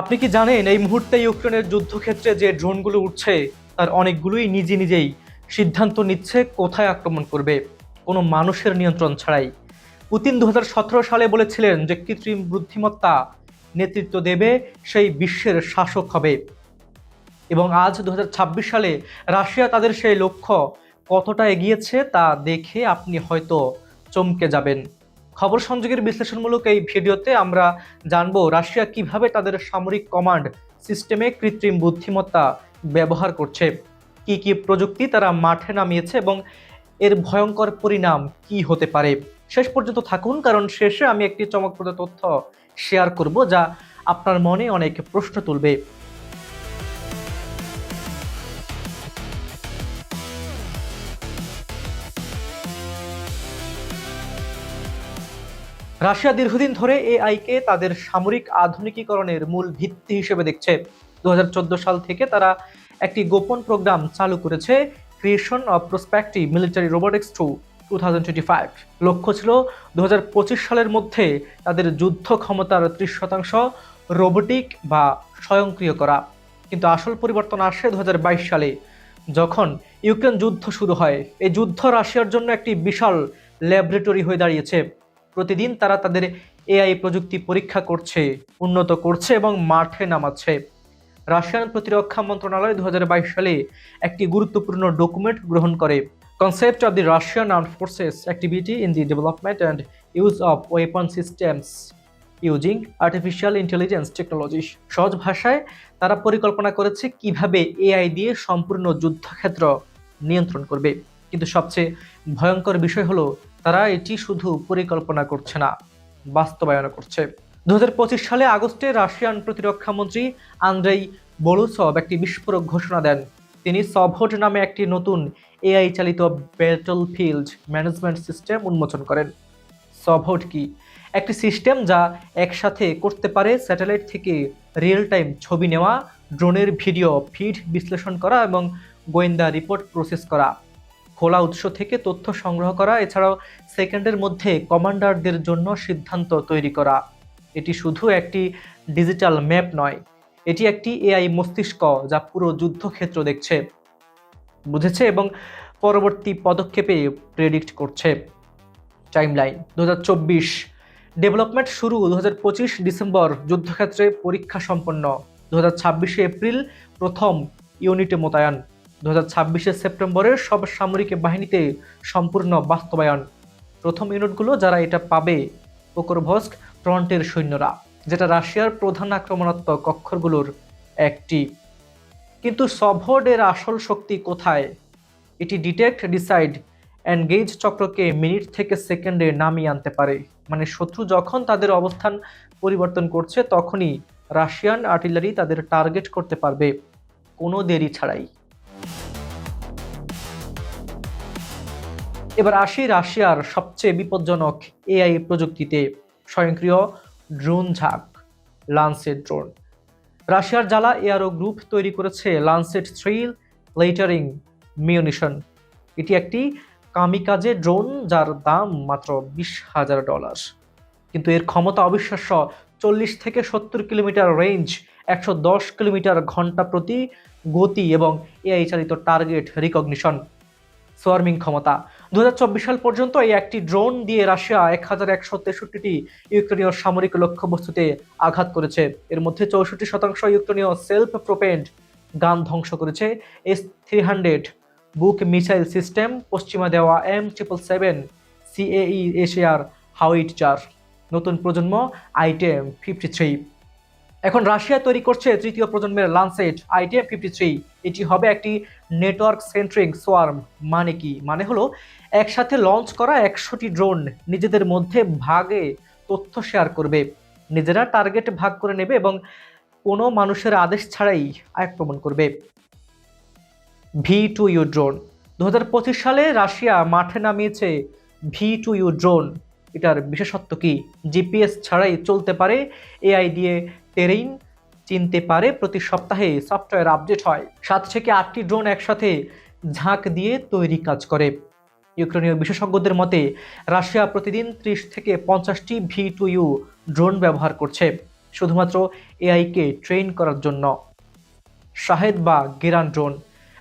আপনি কি জানেন এই মুহূর্তে ইউক্রেনের যুদ্ধক্ষেত্রে যে ড্রোনগুলো উঠছে, তার অনেকগুলোই নিজে নিজেই সিদ্ধান্ত নিচ্ছে কোথায় আক্রমণ করবে, কোনো মানুষের নিয়ন্ত্রণ ছাড়াই। পুতিন দু হাজার সতেরো সালে বলেছিলেন যে কৃত্রিম বুদ্ধিমত্তা নেতৃত্ব দেবে, সেই বিশ্বের শাসক হবে। এবং আজ দু হাজার ছাব্বিশ সালে রাশিয়া তাদের সেই লক্ষ্য কতটা এগিয়েছে তা দেখে আপনি হয়তো চমকে যাবেন। খবর সংযোগের বিশ্লেষণমূলক এই ভিডিওতে আমরা জানব রাশিয়া কীভাবে তাদের সামরিক কমান্ড সিস্টেমে কৃত্রিম বুদ্ধিমত্তা ব্যবহার করছে, কি কি প্রযুক্তি তারা মাঠে নামিয়েছে এবং এর ভয়ঙ্কর পরিণাম কি হতে পারে। শেষ পর্যন্ত থাকুন, কারণ শেষে আমি একটি চমকপ্রদ তথ্য শেয়ার করব যা আপনার মনে অনেক প্রশ্ন তুলবে। রাশিয়া দীর্ঘদিন ধরে এআইকে তাদের সামরিক আধুনিকীকরণের মূল ভিত্তি হিসেবে দেখছে। দু হাজার চোদ্দ সাল থেকে তারা একটি গোপন প্রোগ্রাম চালু করেছে creation of prospective military robotics two two লক্ষ্য ছিল দু হাজার পঁচিশ সালের মধ্যে তাদের যুদ্ধ ক্ষমতার ত্রিশ শতাংশ রোবোটিক বা স্বয়ংক্রিয় করা। কিন্তু আসল পরিবর্তন আসে দু হাজার বাইশ সালে, যখন ইউক্রেন যুদ্ধ শুরু হয়। এই যুদ্ধ রাশিয়ার জন্য একটি বিশাল ল্যাবরেটরি হয়ে দাঁড়িয়েছে। প্রতিদিন তারা তাদের এআই প্রযুক্তি পরীক্ষা করছে, উন্নত করছে এবং মাঠে নামাচ্ছে। রাশিয়ান প্রতিরক্ষা মন্ত্রণালয় দু হাজার বাইশ সালে একটি গুরুত্বপূর্ণ ডকুমেন্ট গ্রহণ করে। Concept of the Russian arm forces activity in the development and use of weapon systems using artificial intelligence technology সহজ ভাষায় তারা পরিকল্পনা করেছে কীভাবে এআই দিয়ে সম্পূর্ণ যুদ্ধক্ষেত্র নিয়ন্ত্রণ করবে। কিন্তু সবচেয়ে ভয়ঙ্কর বিষয় হলো তারা এটি শুধু পরিকল্পনা করছে না বাস্তবায়ন করছে। দু হাজার পঁচিশ সালে আগস্টে রাশিয়ান প্রতিরক্ষা মন্ত্রী আন্দ্রেই বলুসভ একটি বিস্ফোরক ঘোষণা দেন। তিনি সভোট নামে একটি নতুন এআই চালিত ব্যাটল ফিল্ড ম্যানেজমেন্ট সিস্টেম উন্মোচন করেন। সভোট কি? একটি সিস্টেম যা একসাথে করতে পারে স্যাটেলাইট থেকে রিয়েল টাইম ছবি নেওয়া, ড্রোনের ভিডিও ফিড বিশ্লেষণ করা এবং গোয়েন্দা রিপোর্ট প্রসেস করা। খোলা উৎস থেকে তথ্য সংগ্রহ করা, এছাড়াও সেকেন্ডের মধ্যে কমান্ডারদের জন্য সিদ্ধান্ত তৈরি করা। এটি শুধু একটি ডিজিটাল ম্যাপ নয়, এটি একটি এআই মস্তিষ্ক যা পুরো যুদ্ধক্ষেত্র দেখছে, বুঝেছে এবং পরবর্তী পদক্ষেপে প্রেডিক্ট করছে। টাইমলাইন দু হাজার চব্বিশ। ডেভেলপমেন্ট শুরু দু হাজার পঁচিশ ডিসেম্বর, যুদ্ধক্ষেত্রে পরীক্ষা সম্পন্ন। দু এপ্রিল, প্রথম ইউনিটে মোতায়েন। দু হাজার সেপ্টেম্বরের সব সামরিক বাহিনীতে সম্পূর্ণ বাস্তবায়ন। প্রথম ইউনিটগুলো যারা এটা পাবে পোকরভস্ক ফ্রন্টের সৈন্যরা, যেটা রাশিয়ার প্রধান আক্রমণাত্মক অক্ষরগুলোর একটি। কিন্তু সভোর্ডের আসল শক্তি কোথায়? এটি ডিটেক্ট, ডিসাইড, এনগেজ চক্রকে মিনিট থেকে সেকেন্ডে নামিয়ে আনতে পারে। মানে শত্রু যখন তাদের অবস্থান পরিবর্তন করছে, তখনই রাশিয়ান আর্টিলারি তাদের টার্গেট করতে পারবে কোনো দেরি ছাড়াই। এবার আসি রাশিয়ার সবচেয়ে বিপজ্জনক এআই প্রযুক্তিতে স্বয়ংক্রিয় ড্রোন ঝাঁক লান্সেট ড্রোন রাশিয়ার জ্বালা এয়ারো গ্রুপ তৈরি করেছে লান্সেট থ্রি লেটারিং মিউনিশন এটি একটি কামিকাজে ড্রোন যার দাম মাত্র বিশ হাজার ডলার কিন্তু এর ক্ষমতা অবিশ্বাস্য, চল্লিশ থেকে সত্তর কিলোমিটার রেঞ্জ একশো দশ কিলোমিটার ঘণ্টা প্রতি গতি এবং এআই চালিত টার্গেট রিকগনিশন সোয়ার্মিং ক্ষমতা। দু হাজার চব্বিশ সাল পর্যন্ত এই একটি ড্রোন দিয়ে রাশিয়া এক হাজার একশো তেষট্টিটি ইউক্রেনীয় সামরিক লক্ষ্যবস্তুতে আঘাত করেছে। এর মধ্যে চৌষট্টি শতাংশ ইউক্রেনীয় সেলফ প্রোপেন্ড গান ধ্বংস করেছে। S three hundred Buk missile system পশ্চিমা দেওয়া এম ট্রিপল সেভেন সিএই এশিয়ার হাউইট চার নতুন প্রজন্ম আইটেম ফিফটি থ্রি এখন রাশিয়া তৈরি করছে তৃতীয় প্রজন্মের লান্সেট আইটিএম ফিফটি থ্রি এটি হবে একটি নেটওয়ার্ক সেন্ট্রিং সোয়ার্ম মানে কি? মানে হলো একসাথে লঞ্চ করা একশোটি ড্রোন নিজেদের মধ্যে ভাগে তথ্য শেয়ার করবে। নিজেরা টার্গেট ভাগ করে নেবে এবং কোনো মানুষের আদেশ ছাড়াই আক্রমণ করবে। ভি টু ইউ ড্রোন দু হাজার পঁচিশ সালে রাশিয়া মাঠে নামিয়েছে ভি টু ইউ ড্রোন এটার বিশেষত্ব কি? জিপিএস ছাড়াই চলতে পারে এআই দিয়ে টেরেইন চিনতে পারে, প্রতি সপ্তাহে সফটওয়্যার আপডেট হয়। সাত থেকে আটটি ড্রোন একসাথে ঝাঁক দিয়ে তৈরি কাজ করে। ইউক্রেনীয় বিশেষজ্ঞদের মতে, রাশিয়া প্রতিদিন ত্রিশ থেকে পঞ্চাশটি ভি টু ইউ ড্রোন ব্যবহার করছে, শুধুমাত্র এআইকে ট্রেন করার জন্য। শাহেদ বা গেরান ড্রোন।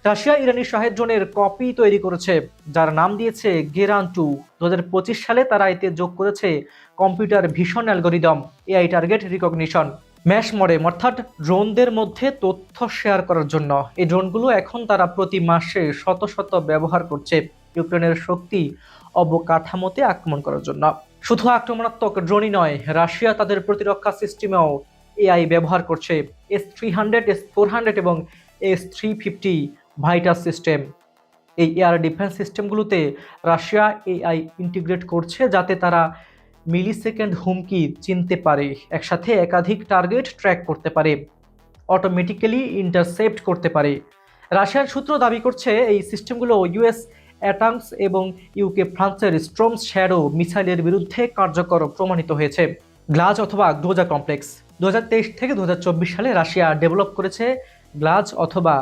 রাশিয়া ইরানি শাহেদ ড্রোনের কপি তৈরি করেছে, যার নাম দিয়েছে গেরান টু। দু হাজার পঁচিশ সালে তারা এতে যোগ করেছে কম্পিউটার ভীষণ algorithm, AI target recognition. Mesh modem অর্থাৎ ড্রোনদের মধ্যে তথ্য শেয়ার করার জন্য। এই ড্রোনগুলো এখন তারা প্রতি মাসে শত শত ব্যবহার করছে ইউক্রেনের শক্তি অবকাঠামোতে আক্রমণ করার জন্য। শুধু আক্রমণাত্মক ড্রোনই নয়, রাশিয়া তাদের প্রতিরক্ষা সিস্টেমেও এআই ব্যবহার করছে। S three hundred, S four hundred এবং S three fifty Vityaz system. এই এয়ার ডিফেন্স সিস্টেমগুলোতে রাশিয়া এআই ইন্টিগ্রেট করছে যাতে তারা মিলি সেকেন্ড হুমকি চিনতে পারে, একসাথে একাধিক টার্গেট ট্র্যাক করতে পারে, অটোমেটিক্যালি ইন্টারসেপ্ট করতে পারে। রাশিয়ার সূত্র দাবি করছে, এই সিস্টেমগুলো ইউএস, অ্যাটামস এবং ইউকে ফ্রান্সের স্ট্রমস শ্যাডো মিসাইলের বিরুদ্ধে কার্যকর প্রমাণিত হয়েছে। গ্লাজ অথবা গ্লোজা কমপ্লেক্স। দু হাজার তেইশ থেকে দু হাজার চব্বিশ সালে রাশিয়া ডেভেলপ করেছে গ্লাজ অথবা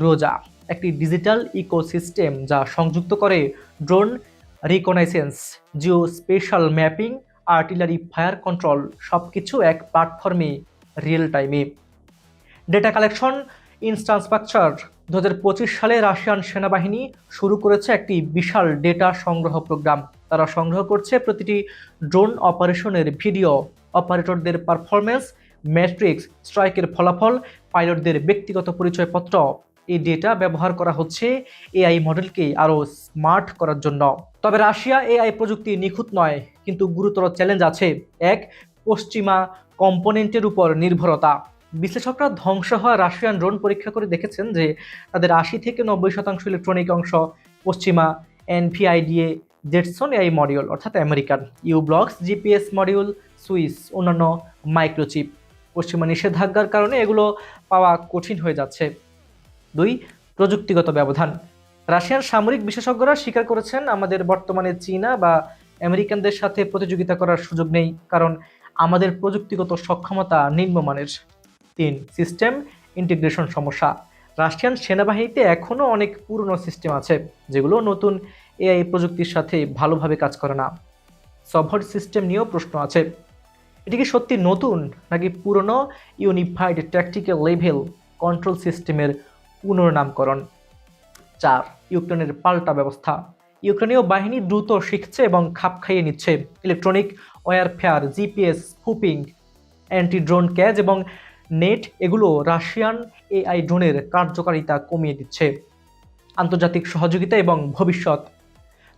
গ্লোজা, একটি ডিজিটাল ইকোসিস্টেম যা সংযুক্ত করে drone reconnaissance geospatial mapping artillery fire control সব কিছু এক প্ল্যাটফর্মে রিয়েল টাইমে ডেটা কালেকশন ইনস্ট্রাকচার দু হাজার সালে রাশিয়ান সেনাবাহিনী শুরু করেছে একটি বিশাল ডেটা সংগ্রহ প্রোগ্রাম তারা সংগ্রহ করছে প্রতিটি ড্রোন অপারেশনের ভিডিও অপারেটরদের পারফরমেন্স ম্যাট্রিক্স স্ট্রাইকের ফলাফল পাইলটদের ব্যক্তিগত পরিচয়পত্র। এই ডেটা ব্যবহার করা হচ্ছে এআই মডেলকে আরও স্মার্ট করার জন্য। তবে রাশিয়া এআই প্রযুক্তি নিখুঁত নয়, কিন্তু গুরুতর চ্যালেঞ্জ আছে। এক, পশ্চিমা কম্পোনেন্টের উপর নির্ভরতা। বিশ্লেষকরা ধ্বংস হওয়া রাশিয়ান ড্রোন পরীক্ষা করে দেখেছেন যে তাদের আশি থেকে নব্বই শতাংশ ইলেকট্রনিক অংশ পশ্চিমা এনভিআইডিএ জেটসন এআই মডিউল অর্থাৎ American U blox GPS module Swiss অন্যান্য মাইক্রোচিপ পশ্চিমা নিষেধাজ্ঞার কারণে এগুলো পাওয়া কঠিন হয়ে যাচ্ছে। দুই, প্রযুক্তিগত ব্যবধান। রাশিয়ান সামরিক বিশেষজ্ঞরা স্বীকার করেছেন আমাদের বর্তমানে চীনা বা আমেরিকানদের সাথে প্রতিযোগিতা করার সুযোগ নেই, কারণ আমাদের প্রযুক্তিগত সক্ষমতা নিম্নমানের। তিন, সিস্টেম ইন্টিগ্রেশন সমস্যা। রাশিয়ান সেনাবাহিনীতে এখনও অনেক পুরনো সিস্টেম আছে, যেগুলো নতুন এআই প্রযুক্তির সাথে ভালোভাবে কাজ করে না। সফট সিস্টেম নিয়েও প্রশ্ন আছে। এটি কি সত্যি নতুন, নাকি পুরনো, ইউনিফাইড, ট্যাকটিক্যাল লেভেল কন্ট্রোল সিস্টেমের পুনর্নামকরণ। চার, ইউক্রেনের পাল্টা ব্যবস্থা। ইউক্রেনীয় বাহিনী দ্রুত শিখছে এবং খাপ খাইয়ে নিচ্ছে। Electronic warfare, GPS spoofing anti drone catch এবং নেট, এগুলো রাশিয়ান এআই ড্রোনের কার্যকারিতা কমিয়ে দিচ্ছে। আন্তর্জাতিক সহযোগিতা এবং ভবিষ্যৎ।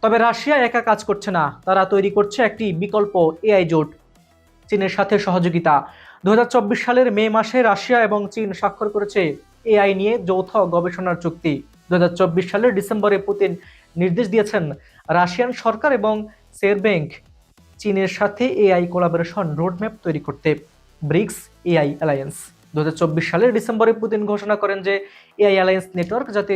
তবে রাশিয়া একা কাজ করছে না। তারা তৈরি করছে একটি বিকল্প এআই জোট। চীনের সাথে সহযোগিতা। দু হাজার চব্বিশ সালের মে মাসে রাশিয়া এবং চীন স্বাক্ষর করেছে এআই নিয়ে যৌথ গবেষণার চুক্তি। দু হাজার চব্বিশ সালের ডিসেম্বরে পুতিন নির্দেশ দিয়েছেন রাশিয়ান সরকার এবং সের ব্যাংক, চীনের সাথে এআই কোলাবোরেশন রোডম্যাপ তৈরি করতে, ব্রিক্স এআই অ্যালায়েন্স। দু হাজার চব্বিশ সালের ডিসেম্বরে পুতিন ঘোষণা করেন যে এআই অ্যালায়েন্স নেটওয়ার্ক যাতে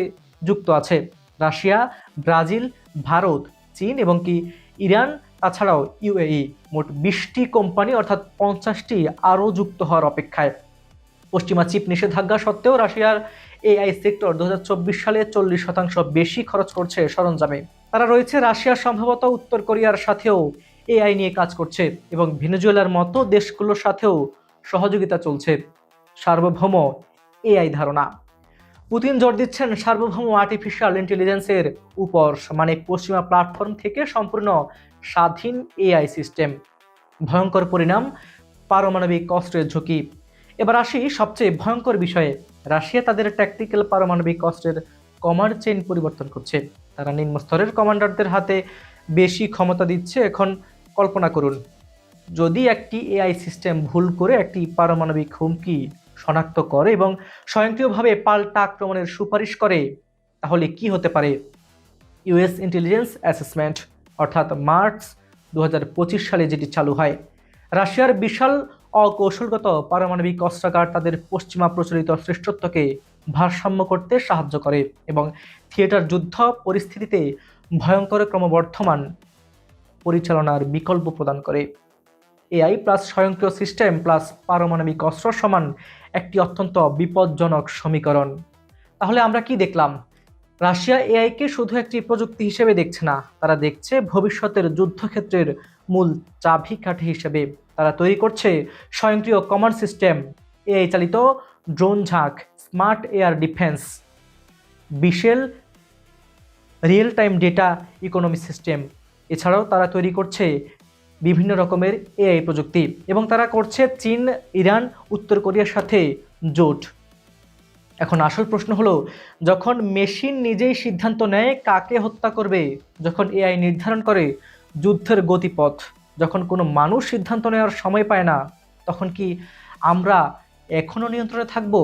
যুক্ত আছে। রাশিয়া, ব্রাজিল, ভারত, চীন এবং কি ইরান, তাছাড়াও ইউএই মোট বিশটি কোম্পানি অর্থাৎ পঞ্চাশটি আরও যুক্ত হওয়ার অপেক্ষায়। পশ্চিমা চিপ নিষেধাজ্ঞা সত্ত্বেও রাশিয়ার এআই সেক্টর দু হাজার চব্বিশ সালে চল্লিশ শতাংশ বেশি খরচ করছে সরঞ্জামে। তারা রয়েছে রাশিয়ার সম্ভবত উত্তর কোরিয়ার সাথেও এআই নিয়ে কাজ করছে এবং ভেনেজুয়েলার মতো দেশগুলোর সাথেও সহযোগিতা চলছে। সার্বভৌম এআই ধারণা। পুতিন জোর দিচ্ছেন সার্বভৌম আর্টিফিশিয়াল ইন্টেলিজেন্সের উপর মানে পশ্চিমা প্ল্যাটফর্ম থেকে সম্পূর্ণ স্বাধীন এআই সিস্টেম ভয়ঙ্কর পরিণাম, পারমাণবিক অস্ত্রের ঝুঁকি। এবার আসি সবচেয়ে ভয়ঙ্কর বিষয়ে। রাশিয়া তাদের ট্যাকটিক্যাল পারমাণবিক অস্ত্রের কমান্ড চেইন পরিবর্তন করছে। তারা নিম্ন স্তরের কমান্ডারদের হাতে বেশি ক্ষমতা দিচ্ছে এখন কল্পনা করুন। যদি একটি এআই সিস্টেম ভুল করে একটি পারমাণবিক হুমকি শনাক্ত করে এবং স্বয়ংক্রিয়ভাবে পাল্টা আক্রমণের সুপারিশ করে, তাহলে কি হতে পারে? ইউএস ইন্টেলিজেন্স অ্যাসেসমেন্ট অর্থাৎ মার্চ দু হাজার পঁচিশ সালে যেটি চালু হয়, রাশিয়ার বিশাল অকৌশলগত পারমাণবিক অস্ত্রাগার তাদের পশ্চিমা প্রচলিত শ্রেষ্ঠত্বকে ভারসাম্য করতে সাহায্য করে এবং থিয়েটার যুদ্ধ পরিস্থিতিতে ভয়ঙ্কর ক্রমবর্ধমান পরিচালনার বিকল্প প্রদান করে। এআই প্লাস স্বয়ংক্রিয় সিস্টেম প্লাস পারমাণবিক অস্ত্র সমান একটি অত্যন্ত বিপজ্জনক সমীকরণ। তাহলে আমরা কি দেখলাম? রাশিয়া এআইকে শুধু একটি প্রযুক্তি হিসেবে দেখছে না, তারা দেখছে ভবিষ্যতের যুদ্ধক্ষেত্রের মূল চাবিকাঠি হিসেবে। তারা তৈরি করছে স্বয়ংক্রিয় কমান্ড সিস্টেম, এআই চালিত ড্রোন ঝাঁক, smart air defence, বিশেল real time data economy system. এছাড়াও তারা তৈরি করছে বিভিন্ন রকমের এআই প্রযুক্তি এবং তারা করছে চীন, ইরান, উত্তর কোরিয়ার সাথে জোট। এখন আসল প্রশ্ন হলো, যখন মেশিন নিজেই সিদ্ধান্ত নেয় কাকে হত্যা করবে, যখন এআই নির্ধারণ করে যুদ্ধের গতিপথ? যখন কোনো মানুষ সিদ্ধান্ত নেওয়ার সময় পায় না, তখন কি আমরা এখনও নিয়ন্ত্রণে থাকব?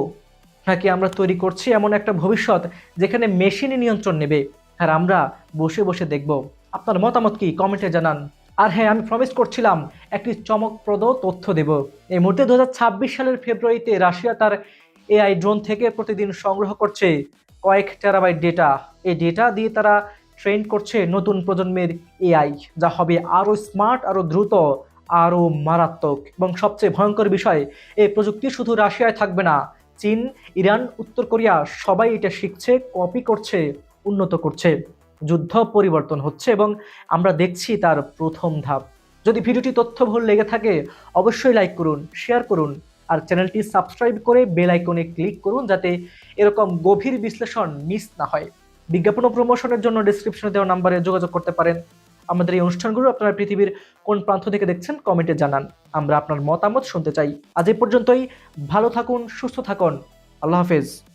নাকি আমরা তৈরি করছি এমন একটা ভবিষ্যৎ যেখানে মেশিনই নিয়ন্ত্রণ নেবে? আর আমরা বসে বসে দেখব। আপনার মতামত কি? কমেন্টে জানান। আর হ্যাঁ আমি প্রমিস করছিলাম, একটি চমকপ্রদ তথ্য দেব। এই মুহূর্তে দু হাজার ছাব্বিশ সালের ফেব্রুয়ারিতে রাশিয়া তার এআই ড্রোন থেকে প্রতিদিন সংগ্রহ করছে কয়েক টেরাবাইট ডেটা এই ডেটা দিয়ে তারা ট্রেন করছে নতুন প্রজন্মের এআই, যা হবে আরও স্মার্ট, আরও দ্রুত, আরও মারাত্মক। এবং সবচেয়ে ভয়ঙ্কর বিষয় এই প্রযুক্তি শুধু রাশিয়ায় থাকবে না, চীন, ইরান, উত্তর কোরিয়া, সবাই এটা শিখছে কপি করছে, উন্নত করছে। যুদ্ধ পরিবর্তন হচ্ছে এবং আমরা দেখছি তার প্রথম ধাপ। যদি ভিডিওটি তথ্যবহুল লেগে থাকে, অবশ্যই লাইক করুন শেয়ার করুন, আর চ্যানেলটি সাবস্ক্রাইব করে বেল আইকনে ক্লিক করুন, যাতে এরকম গভীর বিশ্লেষণ মিস না হয়। বিজ্ঞাপন ও প্রমোশনের জন্য ডিসক্রিপশনে দেওয়া নাম্বারে যোগাযোগ করতে পারেন। আমাদের এই অনুষ্ঠানগুলো আপনারা পৃথিবীর কোন প্রান্ত থেকে দেখছেন কমেন্টে জানান। আমরা আপনার মতামত শুনতে চাই। আজ এই পর্যন্তই। ভালো থাকুন, সুস্থ থাকুন। আল্লাহ হাফেজ।